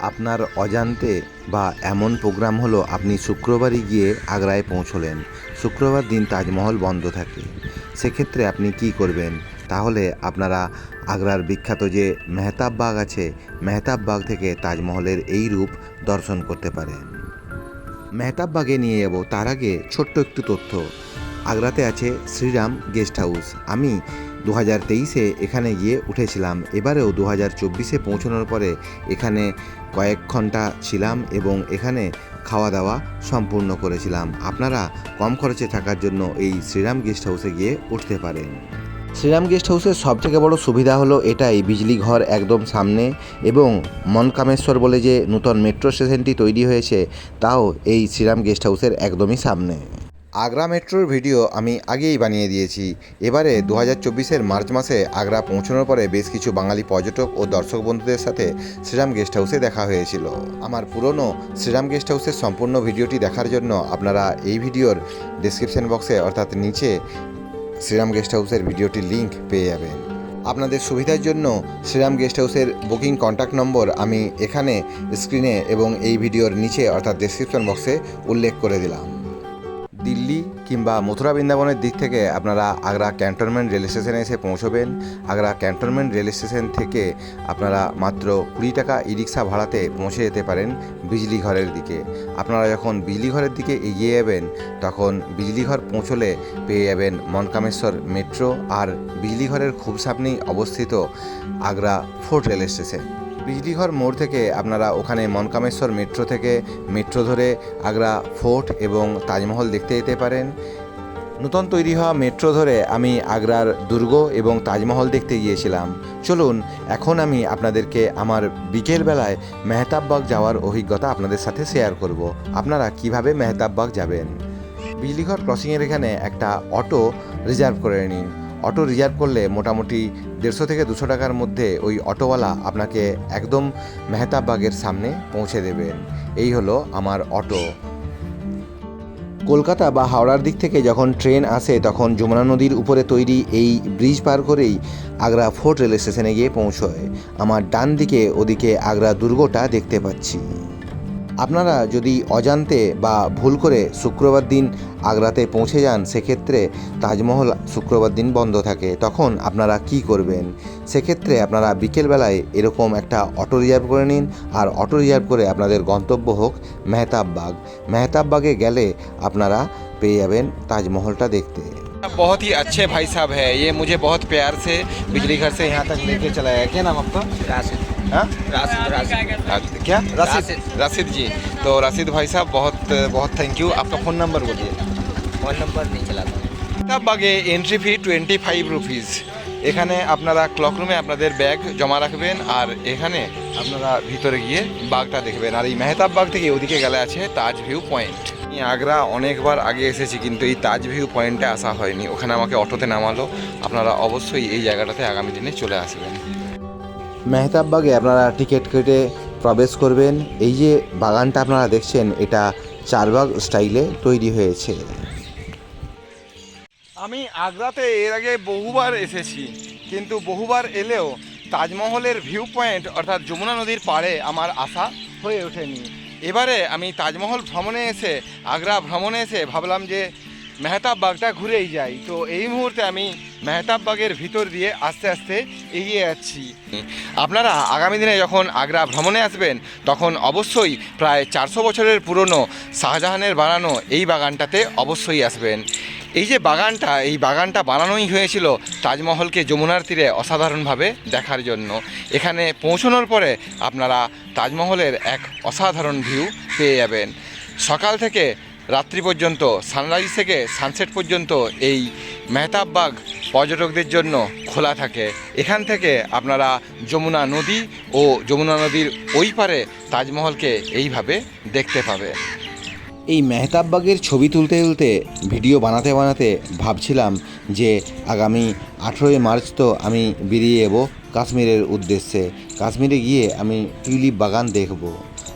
আপনার অজান্তে বা এমন প্রোগ্রাম হলো আপনি শুক্রবারই গিয়ে আগ্রায় পৌঁছলেন। শুক্রবার দিন তাজমহল বন্ধ থাকে। সেক্ষেত্রে আপনি কি করবেন? তাহলে আপনারা আগ্রার বিখ্যাত যে মেহতাব বাগ আছে, মেহতাব বাগ থেকে তাজমহলের এই রূপ দর্শন করতে পারেন মেহতাব বাগে নিয়ে যাব, তার আগে ছোট্ট একটু তথ্য। আগ্রাতে আছে শ্রীরাম গেস্ট হাউস। আমি দু হাজার তেইশে এখানে গিয়ে উঠেছিলাম। এবারেও দু হাজার চব্বিশে পৌঁছানোর পরে এখানে কয়েক ঘণ্টা ছিলাম এবং এখানে খাওয়া দাওয়া সম্পূর্ণ করেছিলাম। আপনারা কম খরচে থাকার জন্য এই শ্রীরাম গেস্ট হাউসে গিয়ে উঠতে পারেন। শ্রীরাম গেস্ট হাউসের সবথেকে বড় সুবিধা হলো এটাই, বিজলি ঘর একদম সামনে এবং মনকামেশ্বর বলে যে নূতন মেট্রো স্টেশনটি তৈরি হয়েছে, তাও এই শ্রীরাম গেস্ট হাউসের একদমই সামনে। আগ্রা মেট্রোর ভিডিও আমি আগেই বানিয়ে দিয়েছি। এবারে দু হাজার চব্বিশের মার্চ মাসে আগ্রা পৌঁছানোর পরে বেশ কিছু বাঙালি পর্যটক ও দর্শক বন্ধুদের সাথে শ্রীরাম গেস্ট হাউসে দেখা হয়েছিল। আমার পুরনো শ্রীরাম গেস্ট হাউসের সম্পূর্ণ ভিডিওটি দেখার জন্য আপনারা এই ভিডিওর ডিসক্রিপশন বক্সে অর্থাৎ নিচে শ্রীরাম গেস্ট হাউসের ভিডিওটির লিঙ্ক পেয়ে যাবেন। আপনাদের সুবিধার জন্য শ্রীরাম গেস্ট হাউসের বুকিং কন্ট্যাক্ট নম্বর আমি এখানে স্ক্রিনে এবং এই ভিডিওর নিচে, অর্থাৎ ডেসক্রিপশন বক্সে উল্লেখ করে দিলাম। দিল্লি কিংবা মথুরা বৃন্দাবনের দিক থেকে আপনারা আগ্রা ক্যান্টনমেন্ট রেল স্টেশনে এসে পৌঁছবেন। আগ্রা ক্যান্টনমেন্ট রেল স্টেশন থেকে আপনারা মাত্র কুড়ি টাকা ই রিক্সা ভাড়াতে পৌঁছে যেতে পারেন বিজলি ঘরের দিকে। আপনারা যখন বিজলি ঘরের দিকে এগিয়ে যাবেন, তখন বিজলি ঘর পৌঁছলে পেয়ে যাবেন মনকামেশ্বর মেট্রো আর বিজলি ঘরের খুব সামনেই অবস্থিত Agra fort rail station. Bijlighar মোড় থেকে আপনারা ওখানে মনকামেশ্বর মেট্রো থেকে মেট্রো ধরে আগ্রা ফোর্ট এবং তাজমহল দেখতে যেতে পারেন। নতুন তৈরি হওয়া মেট্রো ধরে আমি আগ্রার দুর্গ এবং তাজমহল দেখতে গিয়েছিলাম। চলুন, এখন আমি আপনাদেরকে আমার বিকেলবেলায় মেহতাববাগ যাওয়ার অভিজ্ঞতা আপনাদের সাথে শেয়ার করব। আপনারা কীভাবে মেহতাববাগ যাবেন? বিজলিঘর ক্রসিংয়ের এখানে একটা অটো রিজার্ভ করে নিন। অটো রিজার্ভ করলে মোটামুটি দেড়শো থেকে দুশো টাকার মধ্যে ওই অটোওয়ালা আপনাকে একদম মেহতাববাগের সামনে পৌঁছে দেবেন এই হলো আমার অটো। কলকাতা বা হাওড়ার দিক থেকে যখন ট্রেন আসে, তখন যমুনা নদীর উপরে তৈরি এই ব্রিজ পার করেই আগ্রা ফোর্ট রেল স্টেশনে গিয়ে পৌঁছয়। আমার ডান দিকে, ওদিকে আগ্রা দুর্গটা দেখতে পাচ্ছি। আপনারা যদি অজান্তে বা ভুল করে শুক্রবার দিন আগ্রাতে পৌঁছে যান সেক্ষেত্রে তাজমহল শুক্রবার দিন বন্ধ থাকে তখন আপনারা কি করবেন সেক্ষেত্রে আপনারা বিকেলবেলায় এরকম একটা অটো রিজার্ভ করে নিন আর অটো রিজার্ভ করে আপনাদের গন্তব্য হোক মেহতাববাগ মেহতাববাগে গেলে আপনারা পেয়ে যাবেন তাজমহলটা দেখতে बहुत ही अच्छे भाई साहब है ये मुझे बहुत प्यार से बिजली घर से यहाँ तक लेके चला है क्या नाम आपका राशिद हाँ राशिद राशिद आ, क्या राशिद राशिद। राशिद जी तो राशिद भाई साहब बहुत बहुत थैंक यू आपका फ़ोन नंबर बोलिए फोन नंबर नहीं चलाता মেহতাব বাগে entry fee twenty five rupees এখানে আপনারা ক্লক রুমে আপনাদের ব্যাগ জমা রাখবেন আর এখানে আপনারা ভিতরে গিয়ে বাগটা দেখবেন আর এই মেহতাব বাগ থেকে ওদিকে গেলে আছে তাজ ভিউ পয়েন্ট আমি আগ্রা অনেকবার আগে এসেছি কিন্তু এই তাজ ভিউ পয়েন্টে আসা হয়নি ওখানে আমাকে অটোতে নামালো আপনারা অবশ্যই এই জায়গাটাতে আগামী দিনে চলে আসবেন মেহতাববাগে আপনারা টিকিট কেটে প্রবেশ করবেন। এই যে বাগানটা আপনারা দেখছেন, এটা চারবাগ স্টাইলে তৈরি হয়েছে। আমি আগ্রাতে এর আগে বহুবার এসেছি, কিন্তু বহুবার এলেও তাজমহলের ভিউ পয়েন্ট অর্থাৎ যমুনা নদীর পাড়ে আমার আশা হয়ে ওঠেনি। এবারে আমি তাজমহল ভ্রমণে এসে, আগ্রা ভ্রমণে এসে ভাবলাম যে মেহতাব বাগটা ঘুরেই যাই। তো এই মুহূর্তে আমি মেহতাব বাগের ভিতর দিয়ে আস্তে আস্তে এগিয়ে যাচ্ছি। আপনারা আগামী দিনে যখন আগ্রা ভ্রমণে আসবেন, তখন অবশ্যই প্রায় চারশো বছরের পুরনো শাহজাহানের বানানো এই বাগানটাতে অবশ্যই আসবেন। এই যে বাগানটা, এই বাগানটা বানানোই হয়েছিল তাজমহলকে যমুনার তীরে অসাধারণভাবে দেখার জন্য। এখানে পৌঁছানোর পরে আপনারা তাজমহলের এক অসাধারণ ভিউ পেয়ে যাবেন। সকাল থেকে রাত্রি পর্যন্ত সানরাইজ থেকে সানসেট পর্যন্ত এই মেহতাব বাগ পর্যটকদের জন্য খোলা থাকে। এখান থেকে আপনারা যমুনা নদী ও যমুনা নদীর ওই পারে তাজমহলকে এইভাবে দেখতে পাবে। এই মেহতাববাগের ছবি তুলতে তুলতে, ভিডিও বানাতে বানাতে ভাবছিলাম যে আগামী আঠেরোই মার্চ তো আমি বেরিয়ে যাব কাশ্মীরের উদ্দেশ্যে। কাশ্মীরে গিয়ে আমি টিউলিপ বাগান দেখব।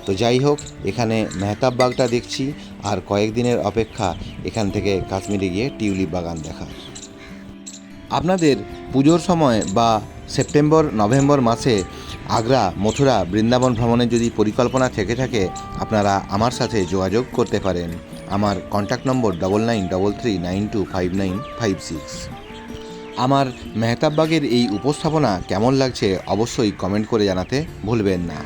তো যাই হোক, এখানে মেহতাববাগটা দেখছি আর কয়েকদিনের অপেক্ষা এখান থেকে কাশ্মীরে গিয়ে টিউলিপ বাগান দেখার। আপনাদের পুজোর সময় বা সেপ্টেম্বর, নভেম্বর মাসে আগ্রা, মথুরা, বৃন্দাবন ভ্রমণের যদি পরিকল্পনা থেকে থাকে, আপনারা আমার সাথে যোগাযোগ করতে পারেন। আমার contact number double nine double three nine two five nine five six আমার মেহতাববাগের এই উপস্থাপনা কেমন লাগছে অবশ্যই কমেন্ট করে জানাতে ভুলবেন না।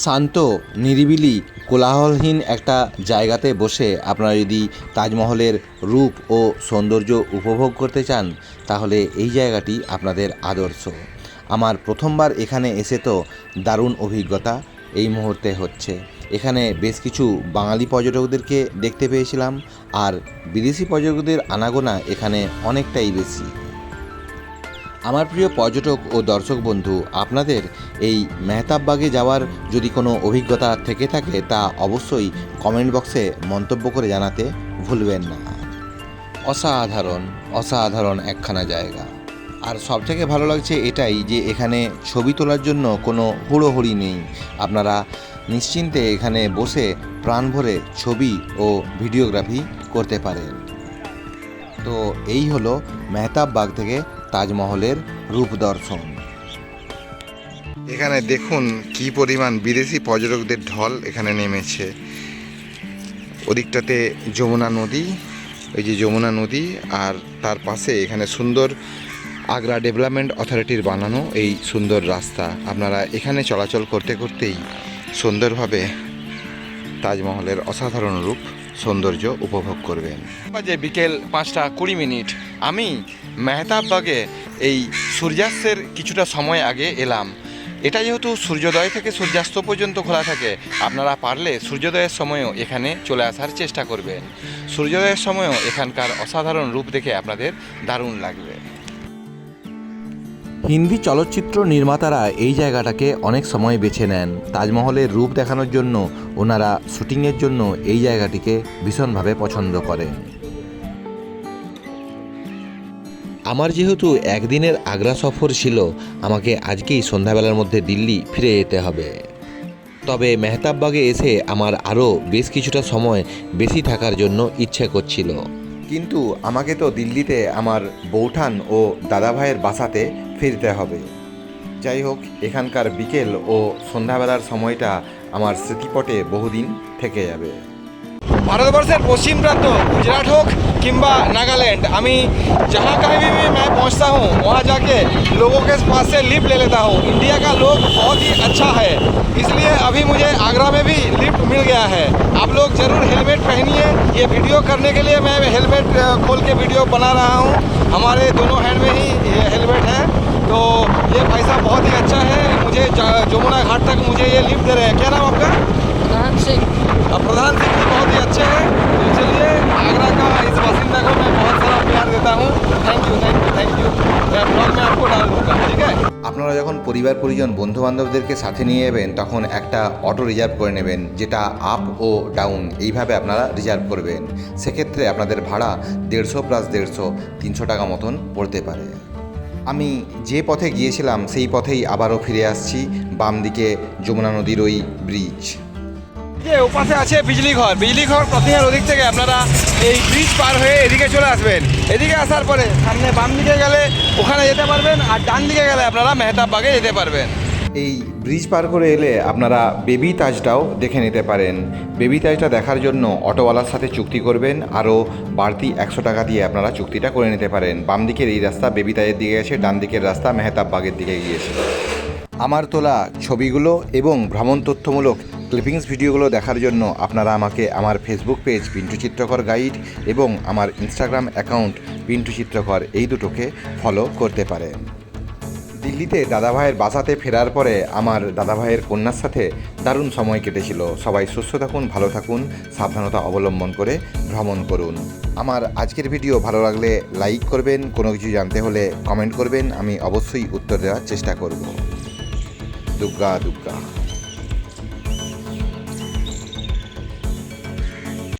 শান্ত, নিরিবিলি, কোলাহলহীন একটা জায়গাতে বসে আপনারা যদি তাজমহলের রূপ ও সৌন্দর্য উপভোগ করতে চান, তাহলে এই জায়গাটি আপনাদের আদর্শ। আমার প্রথমবার এখানে এসে তো দারুণ অভিজ্ঞতা এই মুহূর্তে হচ্ছে। এখানে বেশ কিছু বাঙালি পর্যটকদেরকে দেখতে পেয়েছিলাম, আর বিদেশি পর্যটকদের আনাগোনা এখানে অনেকটাই বেশি। আমার প্রিয় পর্যটক ও দর্শক বন্ধু, আপনাদের এই মেহতাববাগে যাওয়ার যদি কোনো অভিজ্ঞতা থেকে থাকে, তা অবশ্যই কমেন্ট বক্সে মন্তব্য করে জানাতে ভুলবেন না। অসাধারণ অসাধারণ একখানা জায়গা। আর সবথেকে ভালো লাগছে এটাই যে এখানে ছবি তোলার জন্য কোনো হুড়োহুড়ি নেই। আপনারা নিশ্চিন্তে এখানে বসে প্রাণ ভরে ছবি ও ভিডিওগ্রাফি করতে পারেন। তো এই হলো মেহতাব বাগ থেকে তাজমহলের রূপ দর্শন। এখানে দেখুন কি পরিমাণ বিদেশি পর্যটকদের ঢল এখানে নেমেছে। ওদিকটাতে যমুনা নদী ওই যে যমুনা নদী আর তার পাশে এখানে সুন্দর আগ্রা ডেভেলপমেন্ট অথরিটির বানানো এই সুন্দর রাস্তা। আপনারা এখানে চলাচল করতে করতেই সুন্দরভাবে তাজমহলের অসাধারণ রূপ, সৌন্দর্য উপভোগ করবেন। বাজে বিকেল পাঁচটা কুড়ি মিনিট। আমি মেহতাববাগে এই সূর্যাস্তের কিছুটা সময় আগে এলাম। এটা যেহেতু সূর্যোদয় থেকে সূর্যাস্ত পর্যন্ত খোলা থাকে, আপনারা পারলে সূর্যোদয়ের সময়ও এখানে চলে আসার চেষ্টা করবেন। সূর্যোদয়ের সময়ও এখানকার অসাধারণ রূপ দেখে আপনাদের দারুণ লাগবে। হিন্দি চলচ্চিত্র নির্মাতারা এই জায়গাটাকে অনেক সময় বেছে নেন। তাজমহলের রূপ দেখানোর জন্য ওনারা শুটিংয়ের জন্য এই জায়গাটিকে ভীষণভাবে পছন্দ করেন। আমার যেহেতু একদিনের আগ্রা সফর ছিল, আমাকে আজকেই সন্ধ্যাবেলার মধ্যে দিল্লি ফিরে যেতে হবে। তবে মেহতাববাগে এসে আমার আরও বেশ কিছুটা সময় বেশি থাকার জন্য ইচ্ছে করছিল। কিন্তু আমাকে তো দিল্লিতে আমার বৌঠান ও দাদাভাইয়ের বাসাতে ফিরতে হবে যাই হোক এখানকার বিকেল ও সন্ধ্যাবেলার সময়টা আমার স্মৃতিপটে বহুদিন থেকে যাবে ভারতবর্ষের পশ্চিম প্রান্ত गुजरात हो किंबा नागालैंड আমি जहाँ कहीं भी मैं पहुँचता हूँ वहाँ जाके लोगों के पास से लिफ्ट ले लेता हूँ इंडिया का लोग बहुत ही अच्छा है इसलिए अभी मुझे आगरा में भी लिफ्ट मिल गया है। आप लोग ज़रूर हेलमेट पहनिए। ये वीडियो करने के लिए मैं हेलमेट खोल के वीडियो बना रहा हूँ। हमारे दोनों हैंड में ही ये हेलमेट है। तो ये पैसा साहब बहुत ही अच्छा है। मुझे यमुना जमुना घाट तक मुझे ये लिफ्ट दे रहे हैं। क्या नाम आपका? प्रधान सिंह। प्रधान सिंह जी बहुत ही अच्छे हैं। পরিবার পরিজন বন্ধু বান্ধবদেরকে সাথে নিয়ে যাবেন, তখন একটা অটো রিজার্ভ করে নেবেন, যেটা আপ ও ডাউন এইভাবে আপনারা রিজার্ভ করবেন। সেক্ষেত্রে আপনাদের ভাড়া দেড়শো প্লাস দেড়শো, তিনশো টাকা মতন পড়তে পারে। আমি যে পথে গিয়েছিলাম, সেই পথেই আবারও ফিরে আসছি বাম দিকে যমুনা নদীর ওই ব্রিজ যে ওপাশে আছে বিজলি ঘর। বিজলি ঘর প্রতিহার ওদিক থেকে আপনারা এই ব্রিজ পার হয়ে এদিকে চলে আসবেন। এদিকে আসার পরে সামনে বাম দিকে গেলে ওখানে যেতে পারবেন আর ডান দিকে গেলে আপনারা মেহতাব বাগে যেতে পারবেন। এই ব্রিজ পার করে এলে আপনারা বেবি তাজটাও দেখে নিতে পারেন। বেবি তাজটা দেখার জন্য অটোওয়ালার সাথে চুক্তি করবেন। আরও বাড়তি একশো টাকা দিয়ে আপনারা চুক্তিটা করে নিতে পারেন। বাম দিকের এই রাস্তা বেবি তাজের দিকে গেছে, ডান দিকের রাস্তা মেহতাব বাগের দিকে গিয়েছে। আমার তোলা ছবিগুলো এবং ভ্রমণ তথ্যমূলক ক্লিপিংস ভিডিওগুলো দেখার জন্য আপনারা আমাকে আমার ফেসবুক পেজ পিন্টু চিত্রকর গাইড এবং আমার ইনস্টাগ্রাম অ্যাকাউন্ট পিন্টু চিত্রকর এই দুটোকে ফলো করতে পারেন। দিল্লিতে দাদাভাইয়ের বাসাতে ফেরার পরে আমার দাদাভাইয়ের কন্যার সাথে দারুণ সময় কেটেছিল। সবাই সুস্থ থাকুন, ভালো থাকুন, সাবধানতা অবলম্বন করে ভ্রমণ করুন। আমার আজকের ভিডিও ভালো লাগলে লাইক করবেন, কোনো কিছু জানতে হলে কমেন্ট করবেন, আমি অবশ্যই উত্তর দেওয়ার চেষ্টা করব। দুর্গা দুর্গা